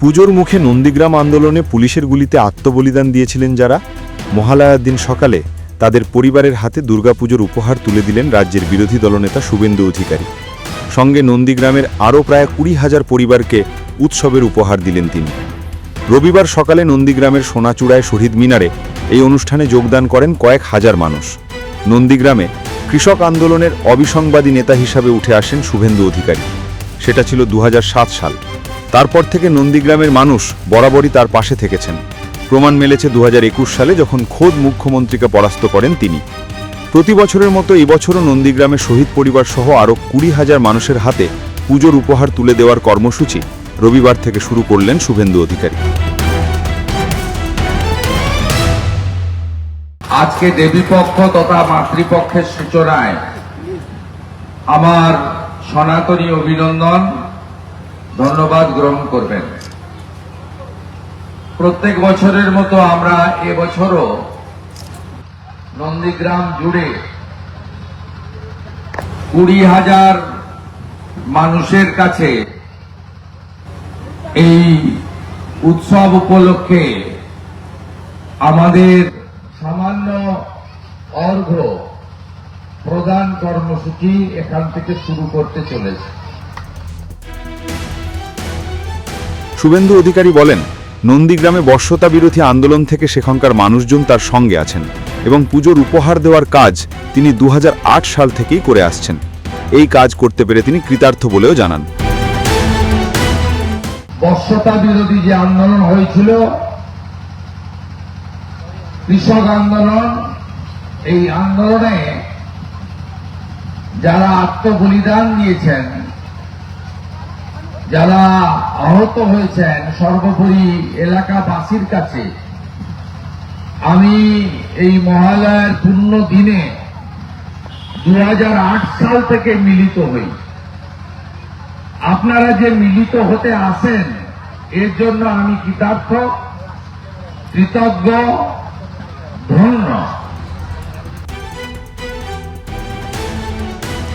পুজোর মুখে নন্দীগ্রাম আন্দোলনে পুলিশের গুলিতে আত্মবলিদান দিয়েছিলেন যারা মহালয়ার দিন সকালে তাদের পরিবারের হাতে দুর্গাপুজোর উপহার তুলে দিলেন রাজ্যের বিরোধী দলনেতা শুভেন্দু অধিকারী। সঙ্গে নন্দীগ্রামের আরও প্রায় কুড়ি হাজার পরিবারকে উৎসবের উপহার দিলেন তিনি। রবিবার সকালে নন্দীগ্রামের সোনাচূড়ায় শহীদ মিনারে এই অনুষ্ঠানে যোগদান করেন কয়েক হাজার মানুষ। নন্দীগ্রামে কৃষক আন্দোলনের অবিসংবাদী নেতা হিসাবে উঠে আসেন শুভেন্দু অধিকারী। সেটা ছিল দু হাজার সাত সাল। তারপর থেকে নন্দীগ্রামের মানুষ বরাবরই তার পাশে থেকেছেন। প্রমাণ মেলেছে দু হাজার একুশ সালে যখন খোদ মুখ্যমন্ত্রীকে পরাস্ত করেন তিনি। প্রতি বছরের মতো এবছরও নন্দীগ্রামে শহীদ পরিবার সহ আরও কুড়ি হাজার মানুষের হাতে পুজোর উপহার তুলে দেওয়ার কর্মসূচি রবিবার থেকে শুরু করলেন শুভেন্দু অধিকারী। আজকে দেবীপক্ষ তথা মাতৃপক্ষের সূচনায় আমার সনাতনী অভিনন্দন ধন্যবাদ গ্রহণ করবেন। প্রত্যেক বছরের মতো আমরা এবছরও নন্দীগ্রাম জুড়ে কুড়ি হাজার মানুষের কাছে এই উৎসব উপলক্ষে আমাদের সামান্য অর্ঘ্য প্রদান কর্মসূচি এখান থেকে শুরু করতে চলেছে। শুভেন্দু অধিকারী বলেন, নন্দীগ্রামে বর্ষতা বিরোধী আন্দোলন থেকে সেখানকার মানুষজন তার সঙ্গে আছেন এবং পুজোর উপহার দেওয়ার কাজ তিনি দুহাজার আট সাল থেকেই করে আসছেন। এই কাজ করতে পেরে তিনি কৃতার্থ বলেও জানান। বর্ষতা বিরোধী যে আন্দোলন হয়েছিল, কৃষক আন্দোলন, এই আন্দোলনে যারা আত্মবলিদান দিয়েছেন যারা আহত হয়েছেন, সর্বোপরি এলাকাবাসীর কাছে, আমি এই মহালয়ার পূর্ণ দিনে দু হাজার আট সাল থেকে মিলিত হই। আপনারা যে মিলিত হতে আসেন, এর জন্য আমি কৃতার্থ, কৃতজ্ঞ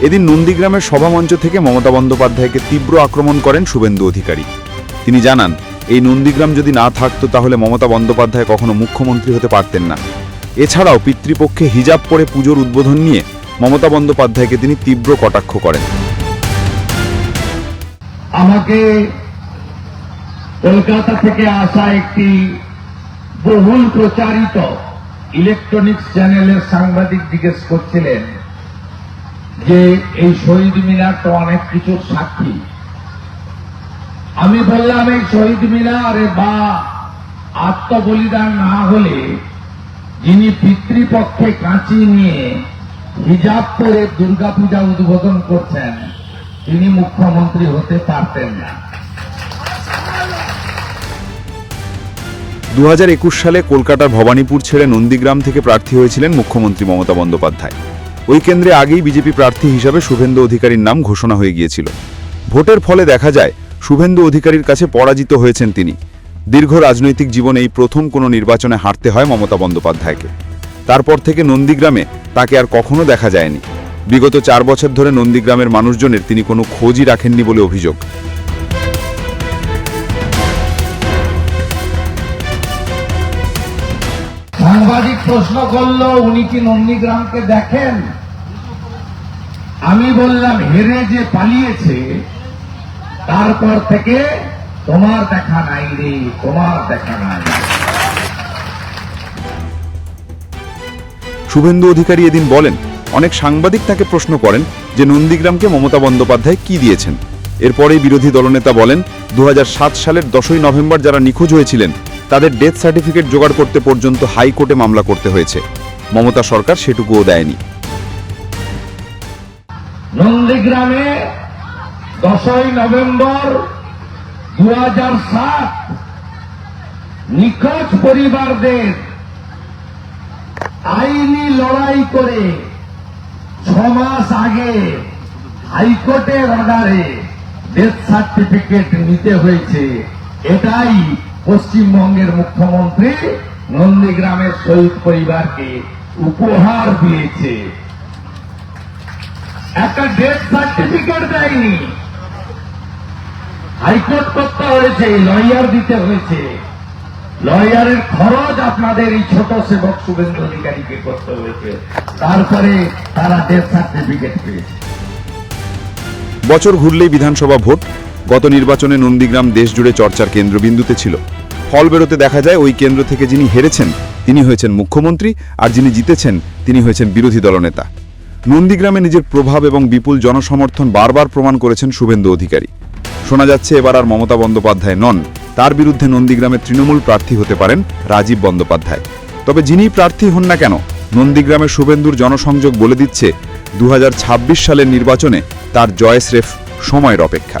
এদিন নন্দীগ্রামের সভামঞ্চ থেকে মমতা বন্দ্যোপাধ্যায়কে তীব্র আক্রমণ করেন শুভেন্দু অধিকারী। তিনি জানান, এই নন্দীগ্রাম যদি না থাকতো তাহলে মমতা বন্দ্যোপাধ্যায় কখনো মুখ্যমন্ত্রী হতে পারতেন না। এছাড়াও পিতৃপক্ষে হিজাব পরে পুজোর উদ্বোধন নিয়ে মমতা বন্দ্যোপাধ্যায়কে তিনি তীব্র কটাক্ষ করেন। আমাকে কলকাতা থেকে আসা একটি বহুল প্রচারিত ইলেকট্রনিক্স চ্যানেলের সাংবাদিক জিজ্ঞেস করছিলেন। যে এই শহীদ মিনার তো অনেক কিছুর সাক্ষী। আমি বললাম, এই শহীদ মিনারে বা আত্মবলিদান না হলে যিনি পিতৃপক্ষে কাঁচি নিয়ে হিজাব পরে দুর্গাপূজা উদ্বোধন করছেন, তিনি মুখ্যমন্ত্রী হতে পারতেন না। দু হাজার একুশ সালে কলকাতার ভবানীপুর ছেড়ে নন্দীগ্রাম থেকে প্রার্থী হয়েছিলেন মুখ্যমন্ত্রী মমতা বন্দ্যোপাধ্যায়। ওই কেন্দ্রে আগেই বিজেপি প্রার্থী হিসাবে শুভেন্দু অধিকারীর নাম ঘোষণা হয়ে গিয়েছিল। ভোটের ফলে দেখা যায়, শুভেন্দু অধিকারীর কাছে পরাজিত হয়েছেন তিনি। দীর্ঘ রাজনৈতিক জীবনে এই প্রথম কোনো নির্বাচনে হারতে হয় মমতা বন্দ্যোপাধ্যায়কে। তারপর থেকে নন্দীগ্রামে তাকে আর কখনো দেখা যায়নি। বিগত চার বছর ধরে নন্দীগ্রামের মানুষজনের তিনি কোনো খোঁজই রাখেননি বলে অভিযোগ। সাংবাদিক প্রশ্ন করল, উনি কি নন্দীগ্রামকে দেখেন? আমি বললাম, হেরে যে পালিয়েছে, তারপর থেকে তোমার দেখা নাই রে, তোমার দেখা নাই। শুভেন্দু অধিকারী এদিন বলেন, অনেক সাংবাদিক তাকে প্রশ্ন করেন যে নন্দীগ্রামকে মমতা বন্দ্যোপাধ্যায় কি দিয়েছেন। এরপরেই বিরোধী দলনেতা বলেন দু হাজার সাত সালের দশই নভেম্বর যারা নিখোঁজ হয়েছিলেন তাদের ডেথ সার্টিফিকেট জোগাড় করতে পর্যন্ত হাইকোর্টে মামলা করতে হয়েছে। মমতা সরকার সেটুকুও দেয়নি। নন্দীগ্রামে দশই নভেম্বর দু সাত নিখোঁজ পরিবারদের আইনি লড়াই করে ছ মাস আগে হাইকোর্টের অর্ডারে ডেথ সার্টিফিকেট নিতে হয়েছে। এটাই পশ্চিমবঙ্গের মুখ্যমন্ত্রী নন্দীগ্রামের শহীদ পরিবারকে উপহার দিয়েছে। একটা ডেথ সার্টিফিকেট দেয়নি। হাইকোর্ট করতে হয়েছে লয়ার দিতে হয়েছে। লয়ারের খরচ আপনাদের এই ছোট সেবক শুভেন্দু অধিকারীকে করতে হয়েছে। তারপরে তারা ডেথ সার্টিফিকেট পেয়েছে। বছর ঘুরলেই বিধানসভা ভোট। গত নির্বাচনে নন্দীগ্রাম দেশ জুড়ে চর্চার কেন্দ্রবিন্দুতে ছিল। ফল বেরোতে দেখা যায়, ওই কেন্দ্র থেকে যিনি হেরেছেন, তিনি হয়েছেন মুখ্যমন্ত্রী, আর যিনি জিতেছেন, তিনি হয়েছেন বিরোধী দলনেতা। নন্দীগ্রামে নিজের প্রভাব এবং বিপুল জনসমর্থন বারবার প্রমাণ করেছেন শুভেন্দু অধিকারী। শোনা যাচ্ছে, এবার আর মমতা বন্দ্যোপাধ্যায় নন। তার বিরুদ্ধে নন্দীগ্রামের তৃণমূল প্রার্থী হতে পারেন রাজীব বন্দ্যোপাধ্যায়। তবে যিনি প্রার্থী হন না কেন নন্দীগ্রামের শুভেন্দুর জনসংযোগ বলে দিচ্ছে দু হাজার ছাব্বিশ সালের নির্বাচনে তার জয় স্রেফ সময়ের অপেক্ষা।